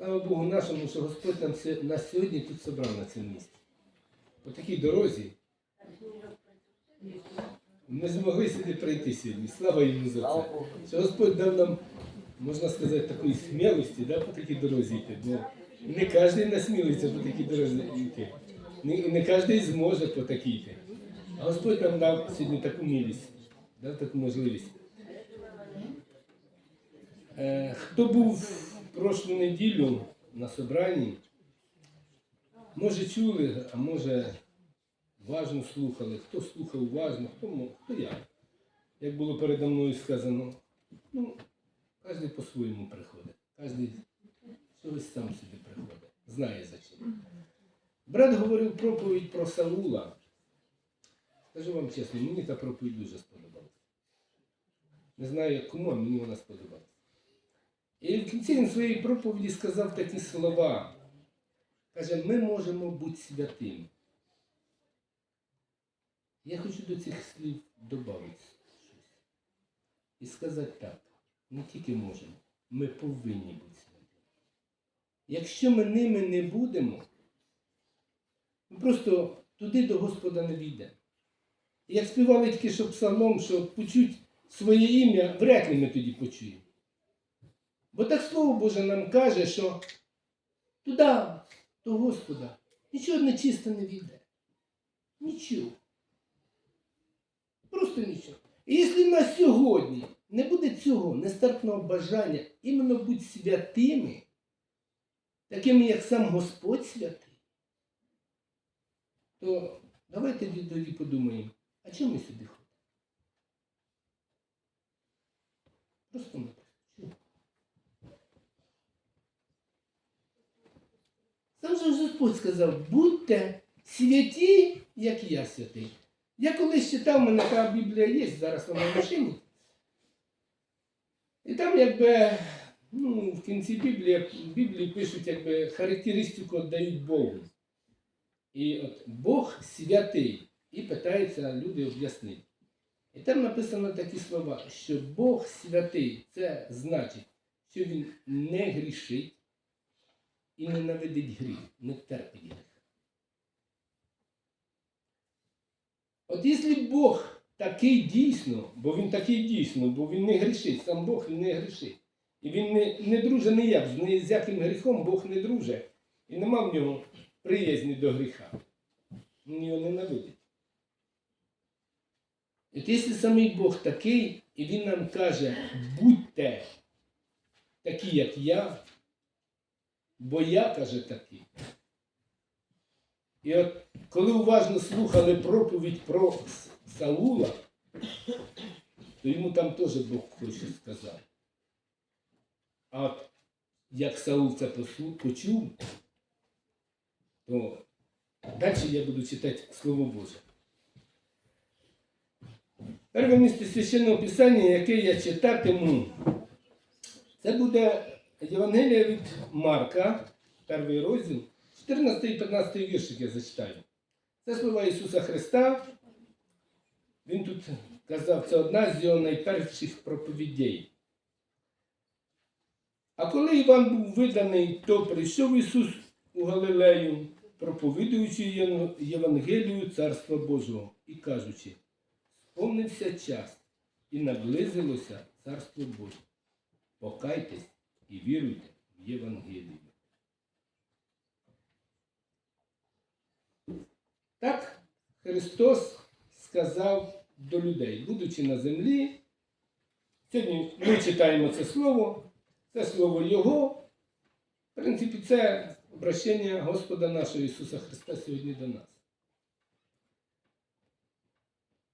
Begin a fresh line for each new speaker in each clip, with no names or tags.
Слава Богу нашому, що Господь нам нас сьогодні тут собрав на цьому місці. По такій дорозі ми змогли сюди прийти сьогодні. Слава йому за це. Що Господь дав нам, можна сказати, такої смілості да, по такій дорозі йти. Бо не кожен насмілиться по такій дорозі йти. Не, не кожен зможе по такій йти. А Господь нам дав сьогодні таку милість, дав таку можливість. Е, хто був прошлу неділю на собранні, може чули, а може уважно слухали. Хто слухав уважно, хто, хто як. Як було передо мною сказано, ну, кожен по-своєму приходить. Кожен щось сам собі приходить, знає за чим. Брат говорив проповідь про Саула. Скажу вам чесно, мені та проповідь дуже сподобалася. Не знаю кому, а мені вона сподобалася. І в кінці він своєї проповіді сказав такі слова. Каже, ми можемо бути святими. Я хочу до цих слів додати щось. І сказати так, не тільки можемо, ми повинні бути святими. Якщо ми ними не будемо, ми просто туди до Господа не війдемо. І Як співали тільки що псалом, що почуть своє ім'я, вряд ли ми тоді почуємо. Бо так Слово Боже нам каже, що туди, до Господа, нічого нечисте не війде. Нічого. Просто нічого. І якщо в нас сьогодні не буде цього нестерпного бажання іменно бути святими, такими, як сам Господь святий, то давайте тоді подумаємо, а чому ми сюди ходимо? Просто ми. Чому? Сам же Господь сказав, будьте святі, як я святий. Я колись читав, у мене така Біблія є, зараз вона в машині. І там якби, ну, в кінці Біблії, Біблії пишуть, якби характеристику дають Богу. І от Бог святий. І питаються люди об'яснити. І там написано такі слова, що Бог святий, це значить, що він не грішить і ненавидить гріх, не терпить гріх. От якщо Бог такий дійсно, бо він такий дійсно, бо він не грішить, сам Бог не грішить. І він не, не друже ніяк, ні з яким гріхом Бог не друже. І нема в нього приязні до гріха. Він його ненавидить. От якщо самий Бог такий, і він нам каже, будьте такі, як я, бо я каже такий. І от коли уважно слухали проповідь про Саула, то йому там теж Бог хоче сказати. А от як Саул це почув, то далі я буду читати Слово Боже. Перше місце священного писання, яке я читатиму, це буде Євангелія від Марка, перший розділ, 14 і 15 віршик я зачитаю. Це слова Ісуса Христа. Він тут казав, це одна з його найперших проповідей. А коли Іван був виданий, то прийшов Ісус у Галилею, проповідуючи Євангелію Царства Божого і кажучи, сповнився час і наблизилося Царство Боже. Покайтесь і віруйте в Євангелію. Так Христос сказав до людей, будучи на землі. Сьогодні ми читаємо це слово, це слово Його. В принципі, це обращення Господа нашого Ісуса Христа сьогодні до нас.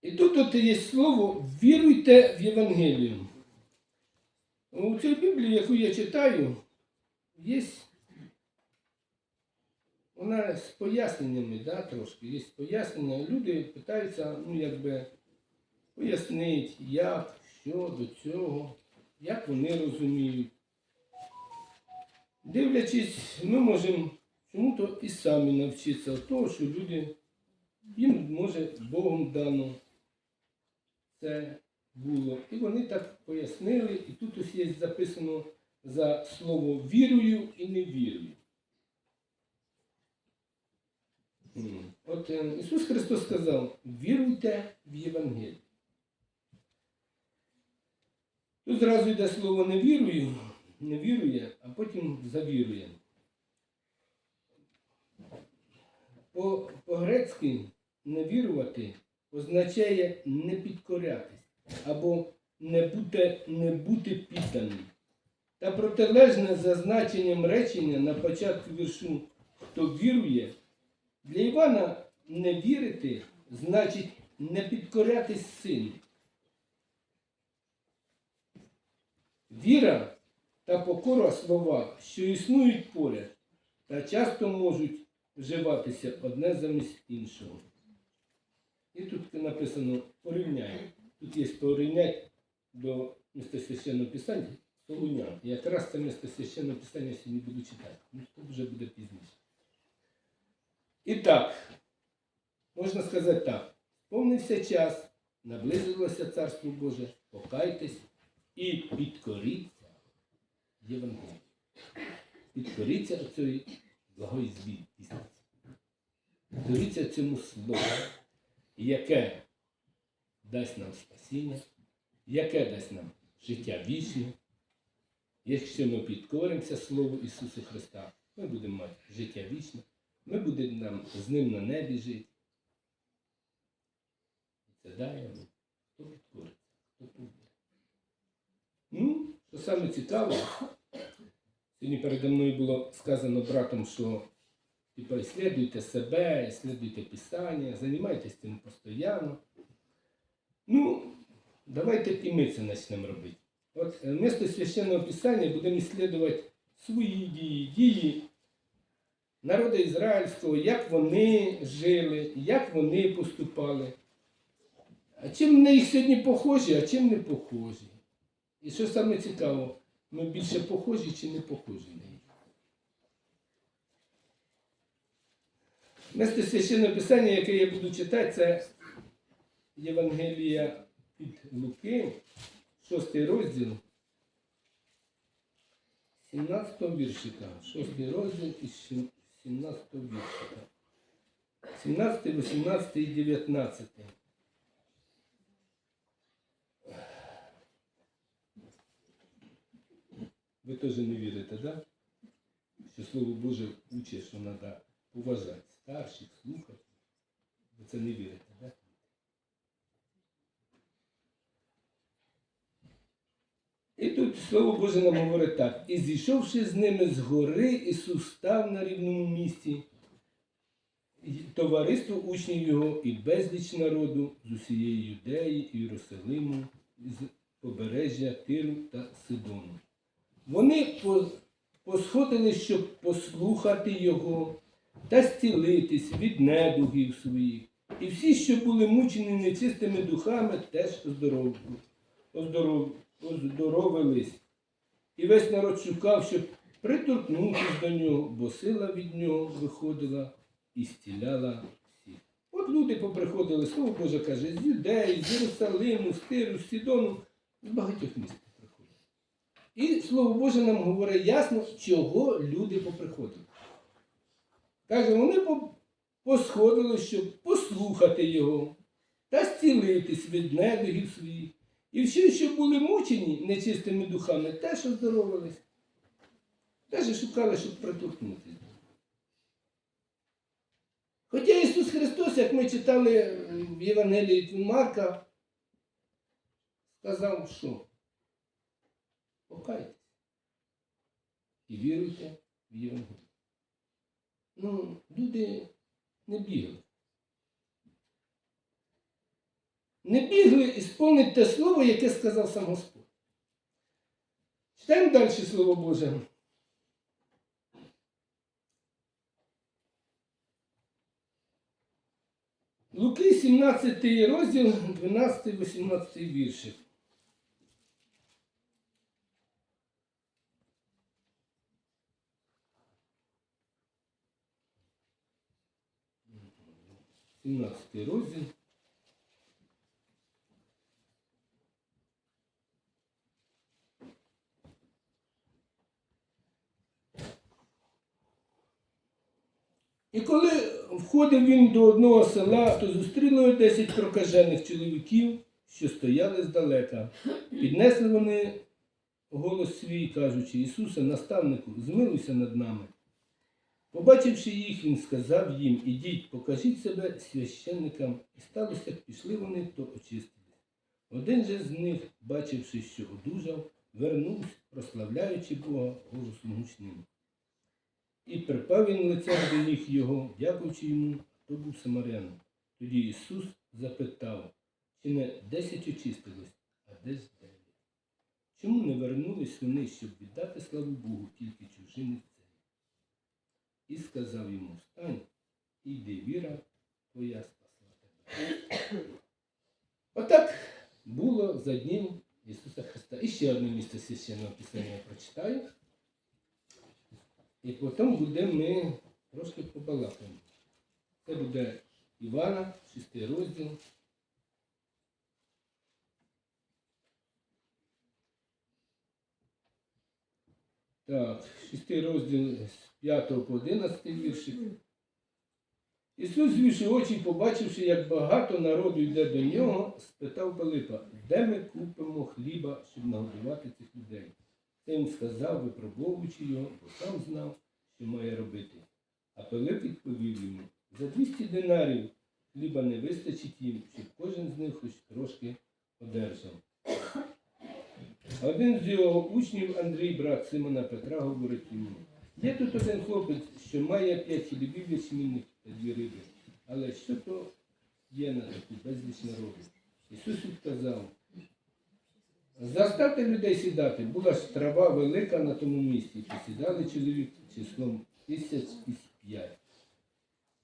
І тут от є слово віруйте в Євангелію. У цій Біблії, яку я читаю, є вона з поясненнями, да, трошки, є пояснення. Люди питаються, ну, якби, пояснити, як, що до цього, як вони розуміють. Дивлячись, ми можемо чому-то і самі навчитися того, що люди, їм може Богом дано це було. І вони так пояснили, і тут ось є записано за слово вірую і не вірую. От е, Ісус Христос сказав, віруйте в Євангеліє. Тут зразу йде слово не вірую, не вірує, а потім завірує. По, по-грецьки не вірувати означає не підкорятись або не бути, не бути підданим. Та протилежне за значенням речення на початку віршу хто вірує, для Івана не вірити значить не підкорятись сину. Віра та покора слова, що існують поряд, та часто можуть вживатися одне замість іншого. І тут написано порівняй. Тут є порівнять до міста священного писання Солуня. І якраз це місто священного писання сьогодні буду читати. Ну, то вже буде пізніше. І так, можна сказати так. Повнився час, наблизилося Царство Боже, покайтесь і підкоріться Євангелію. Підкоріться цієї благої звістці. Підкоріться цьому слову, яке дасть нам спасіння, яке дасть нам життя вічне. Якщо ми підкоримося Слову Ісуса Христа, ми будемо мати життя вічне, ми будемо нам з ним на небі жити. І це дає нам, хто підкориться, хто повірить. Ну, що саме цікаве, сьогодні передо мною було сказано братом, що типа, ісследуйте себе, ісследуйте Писання, займайтесь цим постійно. Ну, давайте і ми це почнемо робити. От е, вместо священного писання будемо ісследувати свої дії, дії народу ізраїльського, як вони жили, як вони поступали. А чим на їх сьогодні похожі, а чим не похожі. І що саме цікаво, ми більше похожі чи не похожі на їх. Вместо священного писання, яке я буду читати, це Євангелія від Луки, 6 розділ, 17 віршика. 6 розділ із 17 віршика. 17, 18 і 19. Ви теж не вірите? Да? Що Слово Боже учить, що треба поважати старших, слухати. Ви це не вірите, так? Да? І тут Слово Боже нам говорить так. І зійшовши з ними з гори, Ісус став на рівному місці, товариство учнів Його і безліч народу з усієї Юдеї, Єрусалиму, з побережжя Тиру та Сидону. Вони посходили, щоб послухати Його та зцілитись від недугів своїх. І всі, що були мучені нечистими духами, теж оздоров... оздоров... оздоровились. І весь народ шукав, щоб приторкнутися до нього, бо сила від нього виходила і зціляла всіх. От люди поприходили, слово Боже каже, з Юдеї, з Єрусалиму, з Тиру, з Сідону, з багатьох міст поприходили. І Слово Боже нам говорить ясно, чого люди поприходили. Каже, вони посходили, щоб послухати його та зцілитись від недугів своїх. І всі, що були мучені нечистими духами, теж оздоровились. Теж шукали, щоб приторкнутися. Хоча Ісус Христос, як ми читали в Євангелії Марка, сказав, що покайтесь і віруйте в Євангелію. Ну, люди не бігли. Не бігли ісполнити те слово, яке сказав сам Господь. Читаємо далі Слово Боже. Луки 17 розділ, 12-18 вірші. Сімнадцятий розділ. І коли входив він до одного села, то зустріли його 10 прокажених чоловіків, що стояли здалека. Піднесли вони голос свій, кажучи, Ісусе, наставнику, змилуйся над нами. Побачивши їх, він сказав їм, ідіть, покажіть себе священникам. І сталося, пішли вони, то очистились. Один же з них, бачивши, що одужав, вернувся, прославляючи Бога голосом гучним. І припав він лицем до ніг його, дякуючи йому, хто був самаряном. Тоді Ісус запитав, чи не десять очистилось, а десь дев'ять. Чому не вернулись вони, щоб віддати славу Богу тільки чужинець цей? І сказав йому, встань, і йди віра твоя спасла тебе. Отак було за днів Ісуса Христа. І ще одне місце священного писання прочитаю. І потім будемо ми трошки побалакаємо. Це буде Івана, шестий розділ. Так, шестий розділ з 5 по 11 віршик. Ісус, звівши очі, побачивши, як багато народу йде до нього, спитав Пилипа, де ми купимо хліба, щоб нагодувати цих людей. Він сказав, випробовуючи його, бо сам знав, що має робити. А Пилип відповів йому, за 200 динарів хліба не вистачить їм, щоб кожен з них хоч трошки одержав. Один з його учнів, Андрій, брат Симона Петра, говорить йому, є тут один хлопець, що має п'ять хлібів ячмінних та дві риби. Але що то є на таку безліч народу? Ісус відказав, заставте людей сідати, була ж трава велика на тому місці, посідали чоловік числом тисяч із п'ять.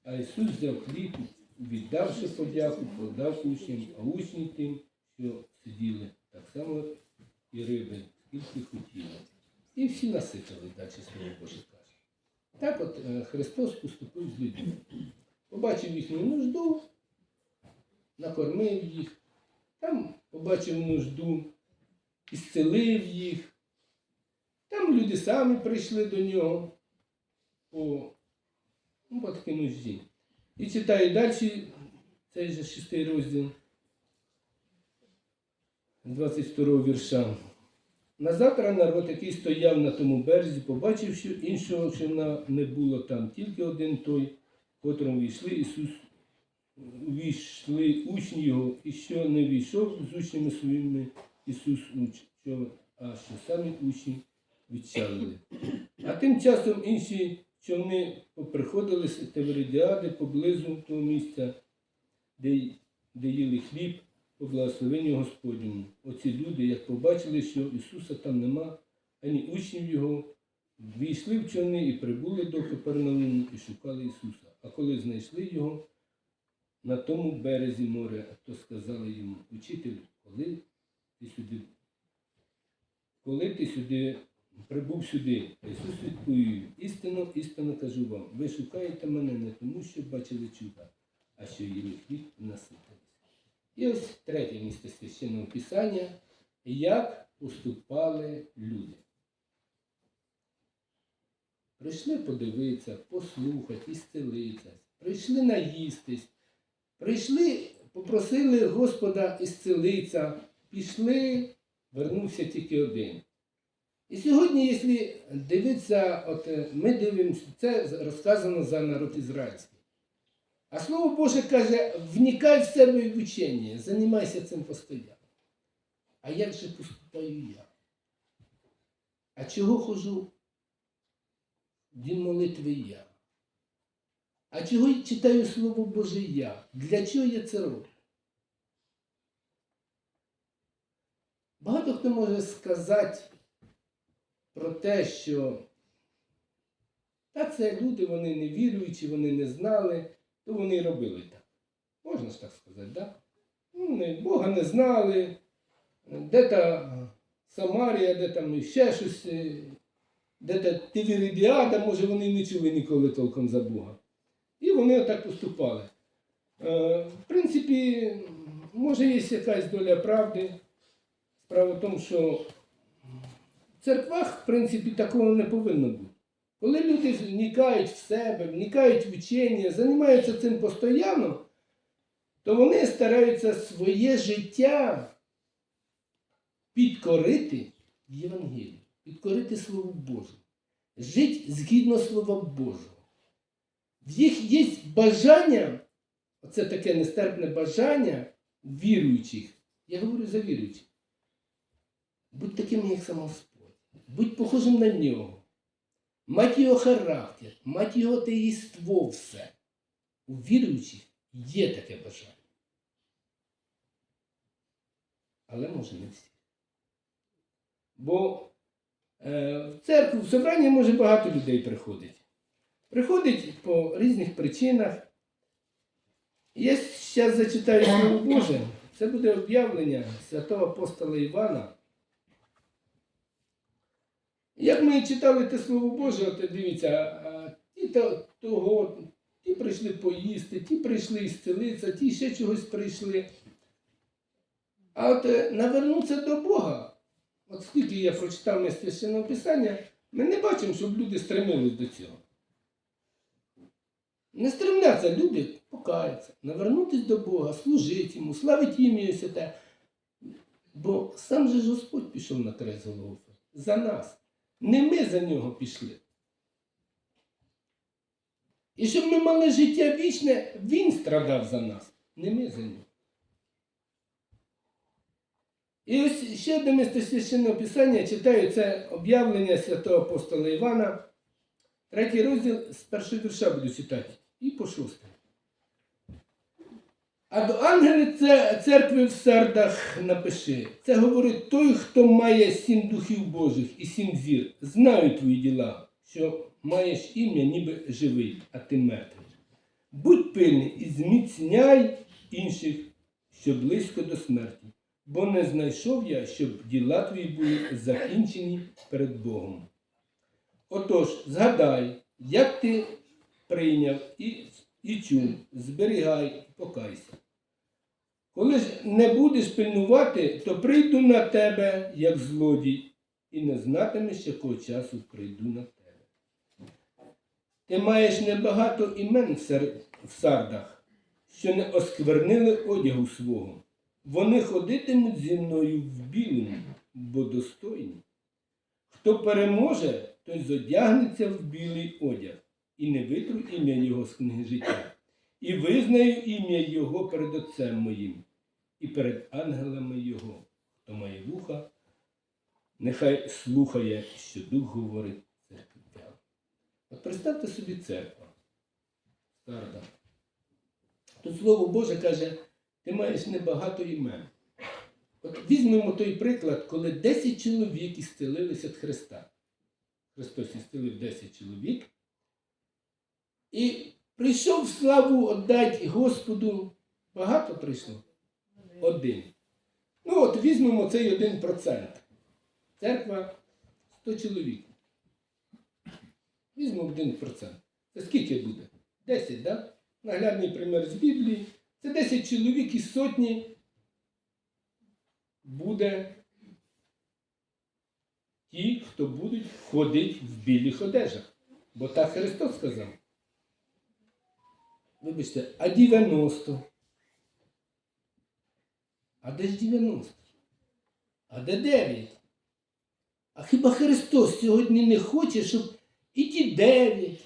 А Ісус взяв хліб, віддавши подяку, подав учням, а учні тим, що сиділи, так само і риби, скільки хотіли. І всі наситили, далі слово Боже каже. Так от е, Христос поступив з людьми. Побачив їхню нужду, накормив їх, там побачив нужду, ісцелив їх. Там люди самі прийшли до нього по, ну, по такій нужді. І читаю далі цей же шестий розділ 22 вірша. На завтра народ, який стояв на тому березі, побачив, що іншого човна не було там, тільки один той, котрому війшли Ісус, війшли учні його, і що не війшов з учнями своїми Ісус уч, а що самі учні відчалили. А тим часом інші човни поприходили з Теверидіади поблизу того місця, де, де їли хліб по благословенню Господньому. Оці люди, як побачили, що Ісуса там нема, ані учнів Його, війшли в човни і прибули до Капернауму і шукали Ісуса. А коли знайшли його на тому березі моря, то сказали йому, учителю, коли ти сюди, коли ти сюди прибув сюди, Ісус відповів, істинно, істинно кажу вам, ви шукаєте мене не тому, що бачили чуда, а що їли хліб і наситились. І ось третє місце священного писання, як поступали люди. Прийшли подивитися, послухати, ісцелитися, прийшли наїстись, прийшли, попросили Господа ісцелитися, пішли, вернувся тільки один. І сьогодні, якщо дивитися, от е, ми дивимося, це розказано за народ ізраїльський. А Слово Боже каже, вникай в себе в учення, займайся цим постійно. А як же поступаю я? А чого хожу? в Дім молитви я. А чого читаю Слово Боже я? Для чого я це роблю? Багато хто може сказати про те, що та це люди, вони не віруючі, вони не знали, то вони робили так. Можна ж так сказати? Да? Ну, вони Бога не знали, де та Самарія, де там ще щось, е, де та Тивіридіада, може вони не чули ніколи толком за Бога. І вони отак поступали. Е, В принципі, може є якась доля правди. Справа в тому, що в церквах, в принципі, такого не повинно бути. Коли люди вникають в себе, вникають в учення, займаються цим постійно, то вони стараються своє життя підкорити Євангелію, підкорити Слову Божому, жити згідно Слова Божого. В їх є бажання, оце таке нестерпне бажання віруючих. Я говорю за віруючих. Будь таким, як сам Господь. Будь похожим на нього. Мать його характер, мать його теїство все. У віруючих є таке бажання. Але може не всі. Бо е, в церкву, в собрання може багато людей приходить. Приходить по різних причинах. Я зараз зачитаю Слово Боже. Це буде об'явлення святого апостола Івана. Як ми читали те Слово Боже, от дивіться, ті того, ті прийшли поїсти, ті прийшли ісцелитися, ті ще чогось прийшли. А от е, навернутися до Бога, от скільки я прочитав ми священного Писання, ми не бачимо, щоб люди стремились до цього. Не стремляться люди покаяться, навернутися до Бога, служити йому, славити ім'я святе. Бо сам же Господь пішов на крест Голгофи за нас. Не ми за нього пішли. І щоб ми мали життя вічне, Він страдав за нас, не ми за нього. І ось ще одне місце священного писання читаю це об'явлення святого апостола Івана. Третій розділ з першого вірша буду читати. І по шостий. А до ангелів це церкви в сардах напиши. Це говорить той, хто має сім духів Божих і сім зір. Знаю твої діла, що маєш ім'я, ніби живий, а ти мертвий. Будь пильний і зміцняй інших, що близько до смерті, бо не знайшов я, щоб діла твої були закінчені перед Богом. Отож, згадай, як ти прийняв і, і чув, зберігай, покайся. Коли ж не будеш пильнувати, то прийду на тебе, як злодій, і не знатимеш, якого часу прийду на тебе. Ти маєш небагато імен в, сардах, що не осквернили одягу свого. Вони ходитимуть зі мною в білому, бо достойні. Хто переможе, той зодягнеться в білий одяг, і не витру ім'я Його з книги життя, і визнаю ім'я Його перед Отцем моїм і перед ангелами Його. Хто має вуха, нехай слухає, що Дух говорить церквям. От представте собі церква. Старда. Тут Слово Боже каже, ти маєш небагато імен. От візьмемо той приклад, коли 10 чоловік ісцелилися від Христа. Христос ісцелив 10 чоловік. І прийшов славу віддати Господу. Багато прийшло? Один. Ну от візьмемо цей один процент. Церква 100 чоловік. Візьмемо один процент. Це скільки буде? 10, так? Да? Наглядний примір з Біблії. Це 10 чоловік із сотні буде ті, хто будуть ходити в білих одежах. Бо так Христос сказав. Вибачте, а 90? А де ж 90? А де 9? А хіба Христос сьогодні не хоче, щоб і ті 9,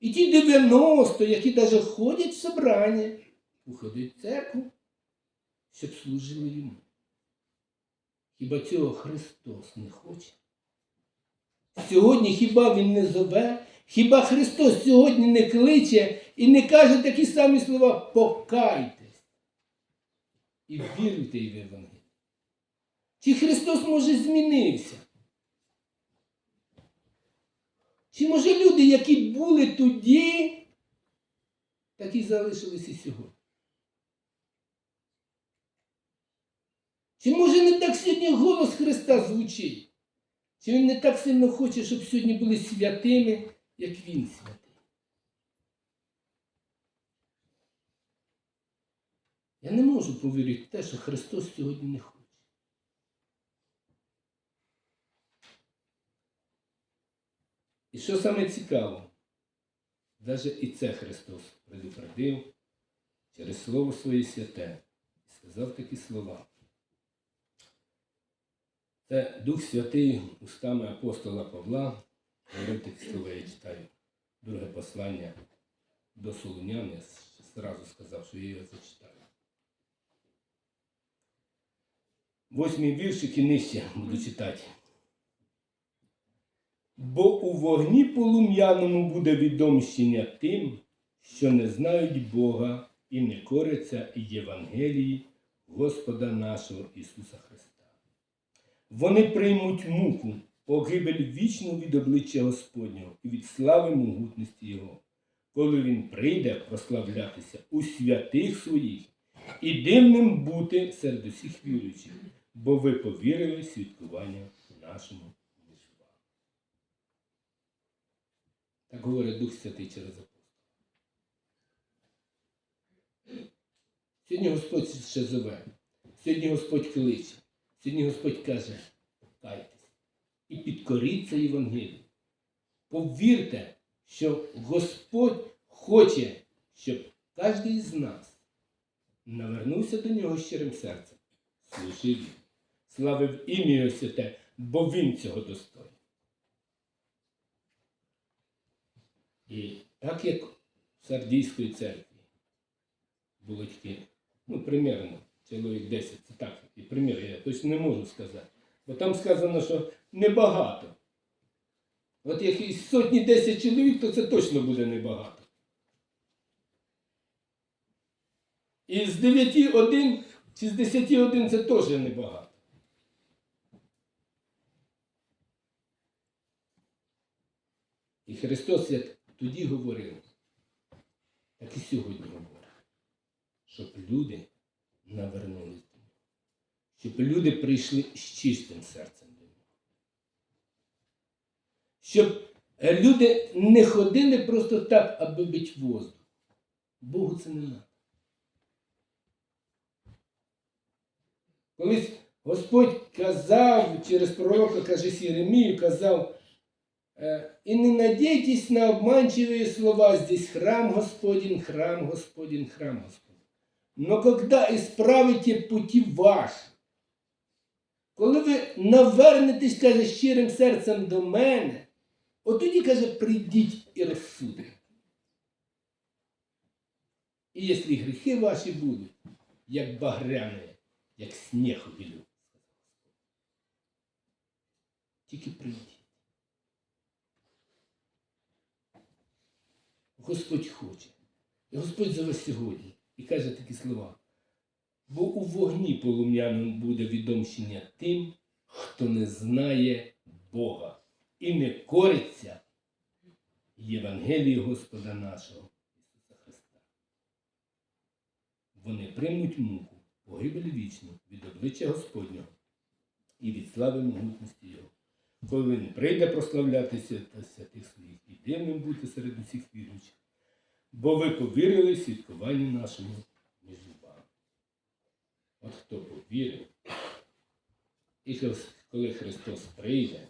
і ті 90, які навіть ходять в собрання, уходять в церкву, щоб служили йому? Хіба цього Христос не хоче? Сьогодні хіба Він не зове? Хіба Христос сьогодні не кличе і не каже такі самі слова покайтесь і віруйте в Євангеліє? Чи Христос може змінився? Чи може люди, які були тоді, такі залишились і сьогодні? Чи може не так сьогодні голос Христа звучить? Чи він не так сильно хоче, щоб сьогодні були святими, як він святий? Я не можу повірити в те, що Христос сьогодні не хоче. І що саме цікаво, навіть і це Христос предупредив через Слово Своє святе і сказав такі слова. Це Дух Святий устами апостола Павла, такі я читаю, друге послання до Солунян, я зразу сказав, що я його зачитаю. Восьмий віршик і нижче буду читати. Бо у вогні полум'яному буде відомщення тим, що не знають Бога і не коряться Євангелії Господа нашого Ісуса Христа. Вони приймуть муку, погибель вічну від обличчя Господнього і від слави могутності Його, коли Він прийде прославлятися у святих своїх і дивним бути серед усіх віруючих, бо ви повірили свідкування нашому між. Так говорить Дух Святий через апостола. Сьогодні Господь ще живе. Сьогодні Господь кличе. Сьогодні Господь каже, покайтесь і підкоріться Євангелію. Повірте, що Господь хоче, щоб кожен із нас навернувся до нього щирим серцем, служив славив ім'я святе, бо Він цього достоїн. І так як в Сардійської церкві було тільки, ну, примерно, чоловік 10, це так, і примір, я точно не можу сказати. Бо там сказано, що небагато. От як із сотні 10 чоловік, то це точно буде небагато. І з 9 один чи з 10 один це теж небагато. І Христос як тоді говорив, так і сьогодні говорить, щоб люди навернулись до нього, щоб люди прийшли з чистим серцем. Щоб е, люди не ходили просто так, аби бить воздух. Богу це не треба. Колись Господь казав через пророка, каже Єремію, казав, е, і не надійтесь на обманчивые слова, здесь храм Господень, храм Господень, храм Господень. Но когда исправите пути ваші, коли ви навернетесь, каже, щирим серцем до мене, от тоді, каже, прийдіть і розсудите. І якщо гріхи ваші будуть, як багряне, як сніг у білю, тільки прийдіть. Господь хоче. І Господь зове сьогодні і каже такі слова. Бо у вогні полум'яному буде відомщення тим, хто не знає Бога і не кориться Євангелії Господа нашого Ісуса Христа. Вони приймуть муку, погибель вічну від обличчя Господнього і від слави могутності Його. Коли він прийде прославлятися та святих своїх і дивним бути серед усіх віруючих, бо ви повірили свідкуванню нашому між вами. От хто повірив, і коли Христос прийде,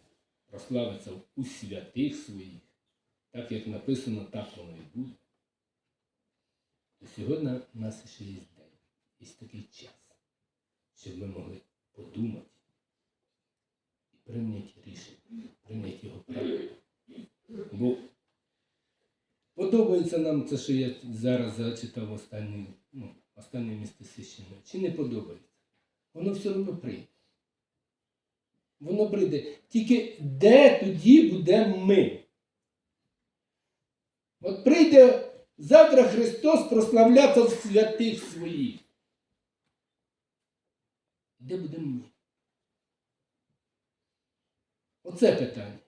прославиться у святих своїх, так як написано, так воно і буде, то сьогодні у нас ще є день, є такий час, щоб ми могли подумати і прийняти рішення, прийняти його правильно. Бо подобається нам це, що я зараз зачитав останнє, ну, останнє місце священне. Чи не подобається? Воно все одно прийде. Воно прийде. Тільки де тоді буде ми? От прийде завтра Христос прославлятися в святих своїх. Де будемо ми? Оце питання.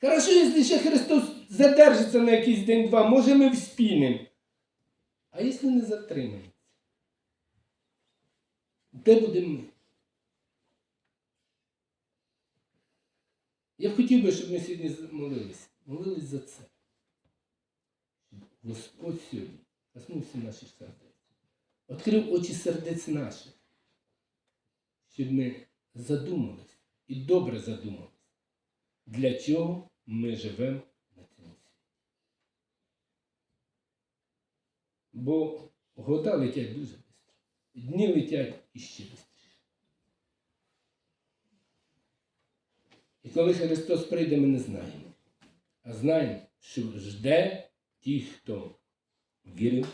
Хорошо, якщо ще Христос задержиться на якийсь день-два, може ми вспінемо. А якщо не затримається? Де будемо ми? Я хотів би, щоб ми сьогодні молилися. Молились за це. Господь сьогодні коснувся наших сердець. Відкрив очі сердець наших. Щоб ми задумались і добре задумались. для чого ми живемо на цьому світі. Бо года летять дуже. Дні летять іще швидше. І коли Христос прийде, ми не знаємо. А знаємо, що жде ті, хто вірив,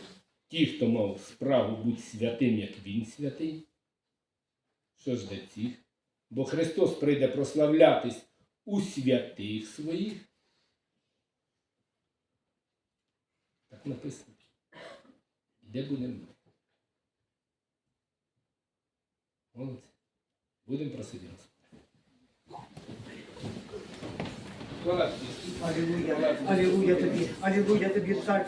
ті, хто мав справу бути святим, як Він святий. Що жде цих? Бо Христос прийде прославлятись у святих своїх. Так написано. Де будемо Молодці. Будемо Ісус.
Алілуя, тобі, алілуя тобі, цар